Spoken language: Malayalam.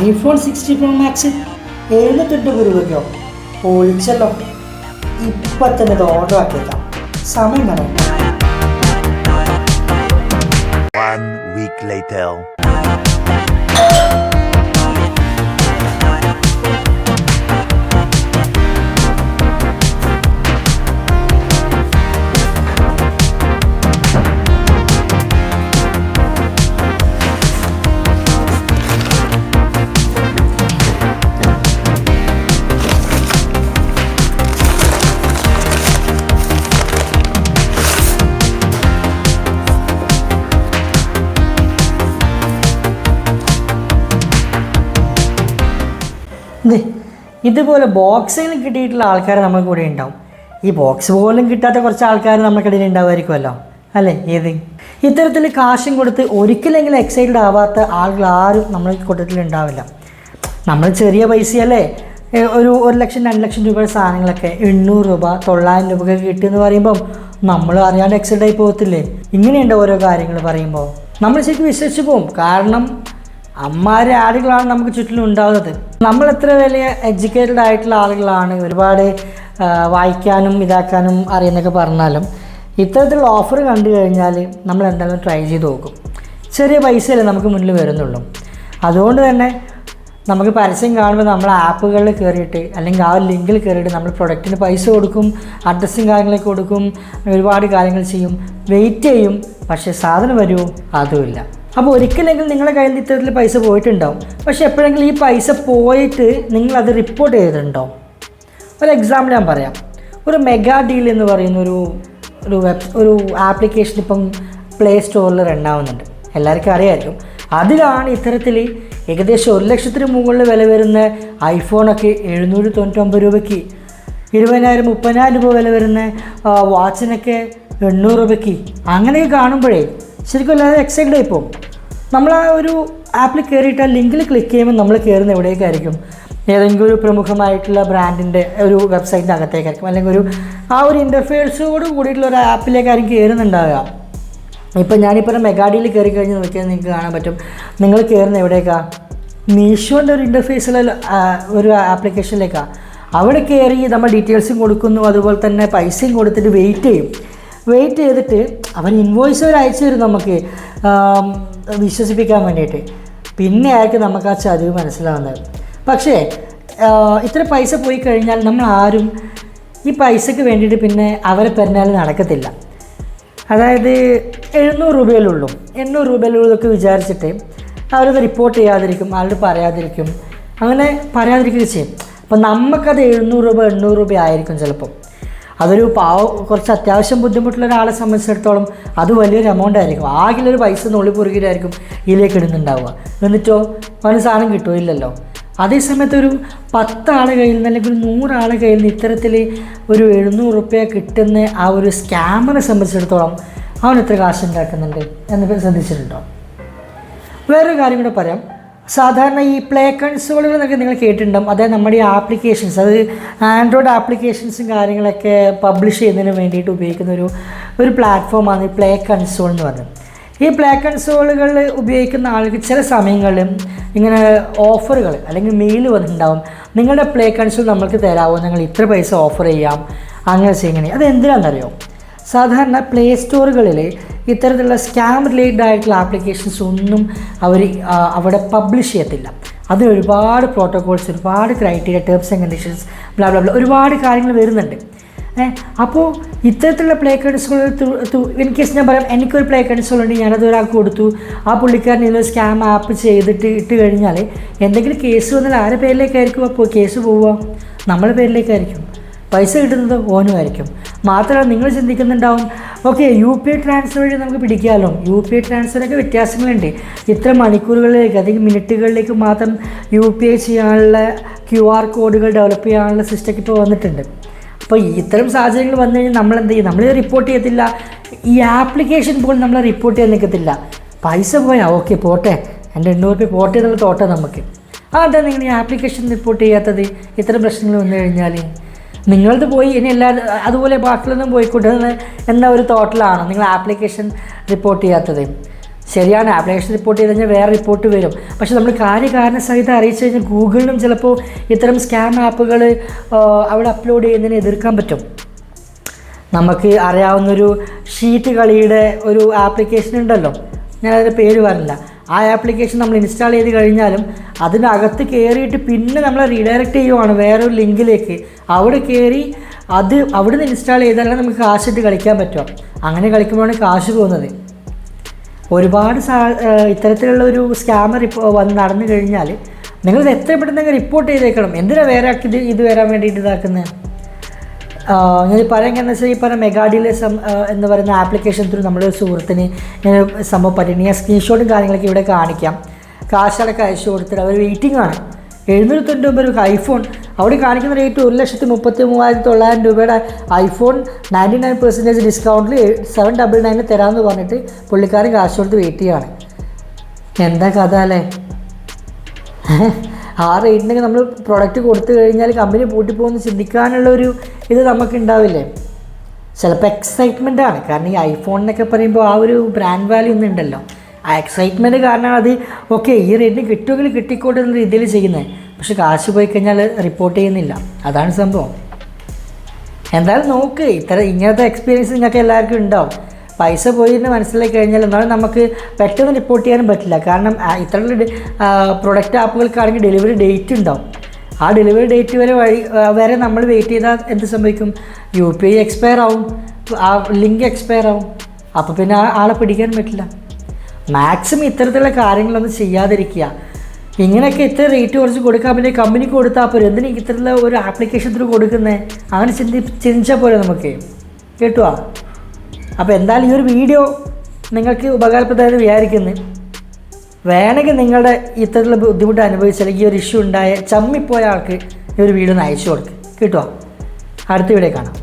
ഐഫോൺ സിക്സ്റ്റി പ്രോ മാക്സ് എഴുന്നൂറ്റെട്ട് രൂപയ്ക്കോ ഒഴിച്ചല്ലോ ഇപ്പം തന്നെ ഓർഡർ ആക്കിയേക്കാം. സമയം കാണാം One week later. ഇതുപോലെ ബോക്സിൽ കിട്ടിയിട്ടുള്ള ആൾക്കാർ നമ്മൾ കൂടെ ഉണ്ടാവും. ഈ ബോക്സ് പോലും കിട്ടാത്ത കുറച്ച് ആൾക്കാർ നമുക്കിടയിൽ ഉണ്ടാവുമായിരിക്കുമല്ലോ അല്ലേ? ഏത്? ഇത്തരത്തിൽ കാശും കൊടുത്ത് ഒരിക്കലെങ്കിലും എക്സൈറ്റഡ് ആവാത്ത ആളുകൾ ആരും നമ്മൾ കൂട്ടത്തിൽ ഉണ്ടാവില്ല. നമ്മൾ ചെറിയ പൈസയല്ലേ? ഒരു ഒരു ലക്ഷം രണ്ട് ലക്ഷം രൂപയുടെ സാധനങ്ങളൊക്കെ എണ്ണൂറ് രൂപ തൊള്ളായിരം രൂപയൊക്കെ കിട്ടിയെന്ന് പറയുമ്പം നമ്മൾ അറിയാണ്ട് എക്സൈറ്റ് ആയി പോകത്തില്ലേ? ഇങ്ങനെയുണ്ട് ഓരോ കാര്യങ്ങൾ പറയുമ്പോൾ. നമ്മൾ ശരിക്കും വിശ്വസിച്ച് പോകും. കാരണം അമ്മാരെ ആളുകളാണ് നമുക്ക് ചുറ്റിലും ഉണ്ടാകുന്നത് നമ്മൾ എത്ര വലിയ എഡ്യൂക്കേറ്റഡ് ആയിട്ടുള്ള ആളുകളാണ് ഒരുപാട് വായിക്കാനും ഇതാക്കാനും അറിയുന്നൊക്കെ പറഞ്ഞാലും ഇത്തരത്തിലുള്ള ഓഫർ കണ്ടു കഴിഞ്ഞാൽ നമ്മൾ എന്തായാലും ട്രൈ ചെയ്ത് നോക്കും. ചെറിയ പൈസയല്ലേ നമുക്ക് മുന്നിൽ വരുന്നുള്ളൂ. അതുകൊണ്ട് തന്നെ നമുക്ക് പരസ്യം കാണുമ്പോൾ നമ്മൾ ആപ്പുകളിൽ കയറിയിട്ട് അല്ലെങ്കിൽ ആ ഒരു ലിങ്കിൽ കയറിയിട്ട് നമ്മൾ പ്രൊഡക്റ്റിന് പൈസ കൊടുക്കും അഡ്രസ്സും കാര്യങ്ങളൊക്കെ കൊടുക്കും ഒരുപാട് കാര്യങ്ങൾ ചെയ്യും. വെയിറ്റ് ചെയ്യും. പക്ഷേ സാധനം വരുമോ? അതുമില്ല. അപ്പോൾ ഒരിക്കലെങ്കിലും നിങ്ങളുടെ കയ്യിൽ ഇത്തരത്തിൽ പൈസ പോയിട്ടുണ്ടാവും. പക്ഷേ എപ്പോഴെങ്കിലും ഈ പൈസ പോയിട്ട് നിങ്ങളത് റിപ്പോർട്ട് ചെയ്തിട്ടുണ്ടോ? ഒരു എക്സാമ്പിൾ ഞാൻ പറയാം. ഒരു മെഗാ ഡീൽ എന്ന് പറയുന്ന ഒരു ഒരു വെബ് ഒരു ആപ്ലിക്കേഷൻ ഇപ്പം പ്ലേ സ്റ്റോറിൽ റണ്ണാവുന്നുണ്ട് എല്ലാവർക്കും അറിയാമായിരിക്കും. അതിലാണ് ഇത്തരത്തിൽ ഏകദേശം ഒരു ലക്ഷത്തിന് മുകളിൽ വില വരുന്ന ഐഫോണൊക്കെ എഴുന്നൂറ്റി തൊണ്ണൂറ്റൊമ്പത് രൂപയ്ക്ക് ഇരുപതിനായിരം മുപ്പതിനായിരം രൂപ വില വരുന്ന വാച്ചിനൊക്കെ എണ്ണൂറ് രൂപയ്ക്ക് അങ്ങനെയൊക്കെ കാണുമ്പോഴേ ശരിക്കും എല്ലാവരും എക്സൈറ്റഡ് ആയി പോകും. നമ്മൾ ആ ഒരു ആപ്പിൽ കയറിയിട്ട് ആ ലിങ്കിൽ ക്ലിക്ക് ചെയ്യുമ്പോൾ നമ്മൾ കയറുന്ന എവിടേക്കായിരിക്കും ഏതെങ്കിലും ഒരു പ്രമുഖമായിട്ടുള്ള ബ്രാൻഡിന്റെ ഒരു വെബ്സൈറ്റിന്റെ അകത്തേക്കായിരിക്കും അല്ലെങ്കിൽ ഒരു ആ ഒരു ഇന്റർഫേഴ്സോട് കൂടിയിട്ടുള്ള ഒരു ആപ്പിലേക്കായിരിക്കും കയറുന്നുണ്ടാവുക ഇപ്പം ഞാനിപ്പോൾ മെഗാഡിയിൽ കയറി കഴിഞ്ഞ് നോക്കിയാൽ നിങ്ങൾക്ക് കാണാൻ പറ്റും. നിങ്ങൾ കയറുന്ന എവിടേക്കാണ് മീഷോന്റെ ഒരു ഇന്റർഫേസിലുള്ള ഒരു ആപ്ലിക്കേഷനിലേക്കാണ് അവിടെ കയറി നമ്മൾ ഡീറ്റെയിൽസും കൊടുക്കുന്നു. അതുപോലെ തന്നെ പൈസയും കൊടുത്തിട്ട് വെയിറ്റ് ചെയ്യും. വെയിറ്റ് ചെയ്തിട്ട് അവൻ ഇൻവോയ്സ് അവർ അയച്ചു തരും നമുക്ക്. വിശ്വസിപ്പിക്കാൻ വേണ്ടിയിട്ട്. പിന്നെ ആയിരിക്കും നമുക്ക് ആ ചതിവ് മനസ്സിലാവുന്നത്. പക്ഷേ ഇത്ര പൈസ പോയി കഴിഞ്ഞാൽ നമ്മൾ ആരും ഈ പൈസയ്ക്ക് വേണ്ടിയിട്ട് പിന്നെ അവരെ പെരുന്നാൾ നടക്കത്തില്ല. അതായത് എഴുന്നൂറ് രൂപയിലുള്ളൂ. എണ്ണൂറ് രൂപയിലുള്ളതൊക്കെ വിചാരിച്ചിട്ട് അവരത് റിപ്പോർട്ട് ചെയ്യാതിരിക്കും ആരോട് പറയാതിരിക്കും. അങ്ങനെ പറയാതിരിക്കുകയും ചെയ്യും. അപ്പം നമുക്കത് എഴുന്നൂറ് രൂപ എണ്ണൂറ് രൂപ ആയിരിക്കും ചിലപ്പം. അതൊരു പാവ കുറച്ച് അത്യാവശ്യം ബുദ്ധിമുട്ടുള്ള ഒരാളെ സംബന്ധിച്ചിടത്തോളം അത് വലിയൊരു എമൗണ്ട് ആയിരിക്കും. ആകെ ഒരു പൈസ നുള്ളി പുറകിലായിരിക്കും ഇതിലേക്ക് ഇടുന്നുണ്ടാവുക. എന്നിട്ടോ അവന് സാധനം കിട്ടുമോ ഇല്ലല്ലോ. അതേസമയത്ത് ഒരു പത്താളെ കയ്യിൽ നിന്ന് അല്ലെങ്കിൽ നൂറാളെ കയ്യിൽ നിന്ന് ഇത്തരത്തിൽ ഒരു എഴുന്നൂറ് റുപ്യ കിട്ടുന്ന ആ ഒരു സ്കാമിനെ സംബന്ധിച്ചിടത്തോളം അവൻ എത്ര കാശ് ഉണ്ടാക്കുന്നുണ്ട് എന്ന് ശ്രദ്ധിച്ചിട്ടുണ്ടോ? വേറൊരു കാര്യം കൂടെ പറയാം. സാധാരണ ഈ പ്ലേ കൺസോളുകൾ എന്നൊക്കെ നിങ്ങൾ കേട്ടിട്ടുണ്ടാവും. അതായത് നമ്മുടെ ഈ ആപ്ലിക്കേഷൻസ് അത് ആൻഡ്രോയിഡ് ആപ്ലിക്കേഷൻസും കാര്യങ്ങളൊക്കെ പബ്ലിഷ് ചെയ്യുന്നതിന് വേണ്ടിയിട്ട് ഉപയോഗിക്കുന്ന ഒരു ഒരു പ്ലാറ്റ്ഫോമാണ് ഈ പ്ലേ കൺസോൾ എന്ന് പറയുന്നത്. ഈ പ്ലേ കൺസോളുകൾ ഉപയോഗിക്കുന്ന ആൾക്ക് ചില സമയങ്ങളിൽ ഇങ്ങനെ ഓഫറുകൾ അല്ലെങ്കിൽ മെയിൽ വന്നിട്ടുണ്ടാവും. നിങ്ങളുടെ പ്ലേ കൺസോൾ നമ്മൾക്ക് തരാമോ ഞങ്ങൾ ഇത്ര പൈസ ഓഫർ ചെയ്യാം. അങ്ങനെ ചെയ്യണേ. അത് എന്തിനാണെന്നറിയോ സാധാരണ പ്ലേ സ്റ്റോറുകളിൽ ഇത്തരത്തിലുള്ള സ്കാം റിലേറ്റഡ് ആയിട്ടുള്ള ആപ്ലിക്കേഷൻസ് ഒന്നും അവർ അവിടെ പബ്ലിഷ് ചെയ്യത്തില്ല. അത് ഒരുപാട് പ്രോട്ടോകോൾസ് ഒരുപാട് criteria terms and conditions blah blah ഒരുപാട് കാര്യങ്ങൾ വരുന്നുണ്ട്. അപ്പോൾ ഇത്തരത്തിലുള്ള പ്ലേ കൺസോൾ ഇൻ കേസ് ഞാൻ പറയാം എനിക്കൊരു പ്ലേ ഉണ്ട് ഞാനത് ഒരാൾക്ക് കൊടുത്തു ആ പുള്ളിക്കാരൻ ഇതിൽ സ്കാം ആപ്പ് ചെയ്തിട്ട് ഇട്ട് കഴിഞ്ഞാൽ എന്തെങ്കിലും കേസ് വന്നാൽ ആരുടെ പേരിലേക്കായിരിക്കും അപ്പോൾ കേസ് പോവുക? നമ്മുടെ പേരിലേക്കായിരിക്കും. പൈസ കിട്ടുന്നത് ഓനുമായിരിക്കും. മാത്രമല്ല നിങ്ങൾ ചിന്തിക്കുന്നുണ്ടാവും okay U P I transfer വഴി നമുക്ക് പിടിക്കാമല്ലോ യു പി ഐ ട്രാൻസ്ഫറൊക്കെ വ്യത്യാസങ്ങളുണ്ട്. ഇത്ര മണിക്കൂറുകളിലേക്ക് അല്ലെങ്കിൽ മിനിറ്റുകളിലേക്ക് മാത്രം യു പി ഐ ചെയ്യാനുള്ള ക്യു ആർ കോഡുകൾ ഡെവലപ്പ് ചെയ്യാനുള്ള സിസ്റ്റമൊക്കെ ഇപ്പോൾ വന്നിട്ടുണ്ട്. അപ്പോൾ ഇത്തരം സാഹചര്യങ്ങൾ വന്നു കഴിഞ്ഞാൽ നമ്മൾ എന്ത് ചെയ്യും? നമ്മൾ റിപ്പോർട്ട് ചെയ്യത്തില്ല. ഈ ആപ്ലിക്കേഷൻ പോലും നമ്മൾ റിപ്പോർട്ട് ചെയ്യാൻ നിൽക്കത്തില്ല. പൈസ പോയാൽ ഓക്കെ പോട്ടെ. എന്റെ എണ്ണൂറ് രൂപ പോട്ടെ എന്നുള്ള തോട്ടെ നമുക്ക്. എന്താ നിങ്ങൾ ഈ ആപ്ലിക്കേഷൻ റിപ്പോർട്ട് ചെയ്യാത്തത്? ഇത്തരം പ്രശ്നങ്ങൾ വന്നു കഴിഞ്ഞാൽ നിങ്ങളത് പോയി ഇനി എല്ലാ അതുപോലെ ബാക്കിലൊന്നും പോയിക്കൊണ്ടിരുന്നത് എന്ന് ഒരു തോട്ടിലാണ് നിങ്ങൾ ആപ്ലിക്കേഷൻ റിപ്പോർട്ട് ചെയ്യാത്തത്. ശരിയാണ് ആപ്ലിക്കേഷൻ റിപ്പോർട്ട് ചെയ്ത് കഴിഞ്ഞാൽ വേറെ റിപ്പോർട്ട് വരും. പക്ഷേ നമ്മൾ കാര്യകാരണ സഹിതം അറിയിച്ചു കഴിഞ്ഞാൽ ഗൂഗിളിനും ചിലപ്പോൾ ഇത്തരം സ്കാം ആപ്പുകൾ അവിടെ അപ്ലോഡ് ചെയ്യുന്നതിനെ എതിർക്കാൻ പറ്റും. നമുക്ക് അറിയാവുന്നൊരു ഷീറ്റ് കളിയുടെ ഒരു ആപ്ലിക്കേഷൻ ഉണ്ടല്ലോ. ഞാനതിന്റെ പേര് പറഞ്ഞില്ല. ആ ആപ്ലിക്കേഷൻ നമ്മൾ ഇൻസ്റ്റാൾ ചെയ്ത് കഴിഞ്ഞാലും അതിനകത്ത് കയറിയിട്ട് പിന്നെ നമ്മൾ റീഡയറക്റ്റ് ചെയ്യുവാണ് വേറൊരു ലിങ്കിലേക്ക്. അവിടെ കയറി അത് അവിടെ നിന്ന് ഇൻസ്റ്റാൾ ചെയ്താലേ നമുക്ക് കാശിട്ട് കളിക്കാൻ പറ്റുക. അങ്ങനെ കളിക്കുമ്പോഴാണ് കാശ് പോകുന്നത്. ഒരുപാട് സാ ഇത്തരത്തിലുള്ള ഒരു സ്കാമർ ഇപ്പോൾ വന്ന് നടന്നു കഴിഞ്ഞാൽ നിങ്ങളിത് എത്ര പെട്ടെന്ന് റിപ്പോർട്ട് ചെയ്തേക്കണം. എന്തിനാണ് വേറെ ഇത് ഇത് വരാൻ വേണ്ടിയിട്ട് ഇതാക്കുന്നത് ഞാൻ പറയുക വെച്ചാൽ ഈ പറഞ്ഞ മെഗാഡിലെ സം എന്ന് പറയുന്ന ആപ്ലിക്കേഷൻ ത്രൂ നമ്മുടെ ഒരു സുഹൃത്തിന് ഇങ്ങനെ സംഭവം പറ്റി ഞാൻ സ്ക്രീൻഷോട്ടും കാര്യങ്ങളൊക്കെ ഇവിടെ കാണിക്കാം. കാശടക്കം അയച്ചു കൊടുത്തിട്ട് അവർ വെയിറ്റിംഗ് ആണ്. എഴുന്നൂറ്റി തൊണ്ണൂറ് രൂപ ഐഫോൺ അവിടെ കാണിക്കുന്ന റേറ്റ് ഒരു ലക്ഷത്തി മുപ്പത്തി മൂവായിരത്തി തൊള്ളായിരം രൂപയുടെ ഐഫോൺ നയന്റി നയൻ പെർസെന്റേജ് ഡിസ്കൗണ്ടിൽ സെവൻ ഡബിൾ നയൻ തരാമെന്ന് പറഞ്ഞിട്ട് പുള്ളിക്കാരൻ കാശ് കൊടുത്ത് വെയിറ്റ് ചെയ്യുകയാണ് എന്താ കഥ അല്ലേ? ആ റേറ്റിനൊക്കെ നമ്മൾ പ്രൊഡക്റ്റ് കൊടുത്തു കഴിഞ്ഞാൽ കമ്പനി പൂട്ടിപ്പോകുമെന്ന് ചിന്തിക്കാനുള്ള ഒരു ഇത് നമുക്ക് ഉണ്ടാവില്ലേ ചിലപ്പോൾ എക്സൈറ്റ്മെന്റ് ആണ്. കാരണം ഈ ഐഫോണിനൊക്കെ പറയുമ്പോൾ ആ ഒരു ബ്രാൻഡ് വാല്യൂ ഒന്നും ഉണ്ടല്ലോ. ആ എക്സൈറ്റ്മെന്റ് കാരണം അത് ഓക്കെ ഈ റേറ്റിന് കിട്ടുമെങ്കിൽ കിട്ടിക്കോട്ടെ എന്ന രീതിയിൽ ചെയ്യുന്നത് പക്ഷെ കാശ് പോയി കഴിഞ്ഞാൽ റിപ്പോർട്ട് ചെയ്യുന്നില്ല. അതാണ് സംഭവം. എന്തായാലും നോക്ക് ഇത്ര ഇങ്ങനത്തെ എക്സ്പീരിയൻസ് നിങ്ങൾക്ക് എല്ലാവർക്കും ഉണ്ടാവും. പൈസ പോയി എന്ന് കഴിഞ്ഞാൽ എന്നാലും നമുക്ക് പെട്ടെന്ന് റിപ്പോർട്ട് ചെയ്യാനും പറ്റില്ല. കാരണം ഇത്തരത്തിലുള്ള പ്രൊഡക്റ്റ് ആപ്പുകൾക്കാണെങ്കിൽ ഡെലിവറി ഡേറ്റ് ഉണ്ടാവും. ആ ഡെലിവറി ഡേറ്റ് വരെ വഴി വരെ നമ്മൾ വെയിറ്റ് ചെയ്താൽ എന്ത് സംഭവിക്കും? യു പി ഐ എക്സ്പയർ ആവും. ആ ലിങ്ക് എക്സ്പയർ ആവും. അപ്പോൾ പിന്നെ ആളെ പിടിക്കാൻ പറ്റില്ല. മാക്സിമം ഇത്തരത്തിലുള്ള കാര്യങ്ങളൊന്നും ചെയ്യാതിരിക്കുക. ഇങ്ങനെയൊക്കെ ഇത്ര റേറ്റ് കുറച്ച് കൊടുക്കാൻ പിന്നെ കമ്പനിക്ക് കൊടുത്താൽ പോരെ? എന്തിനും ഇത്തരത്തിലുള്ള ഒരു ആപ്ലിക്കേഷൻ ത്രൂ കൊടുക്കുന്നത് അങ്ങനെ ചിന്തി ചിന്തിച്ചാൽ പോരെ നമുക്ക്? കേട്ടുവാ? അപ്പോൾ എന്തായാലും ഈ ഒരു വീഡിയോ നിങ്ങൾക്ക് ഉപകാരപ്രദമായെന്ന് വിചാരിക്കുന്നു. വേണമെങ്കിൽ നിങ്ങളുടെ ഇത്തരത്തിലുള്ള ബുദ്ധിമുട്ട് അനുഭവിച്ച അല്ലെങ്കിൽ ഈ ഒരു ഇഷ്യൂ ഉണ്ടായ ചമ്മിപ്പോയ ആൾക്ക് ഈ ഒരു വീഡിയോ ഒന്ന് അയച്ചു കൊടുക്കുക കേട്ടോ അടുത്ത വീഡിയോ കാണാം.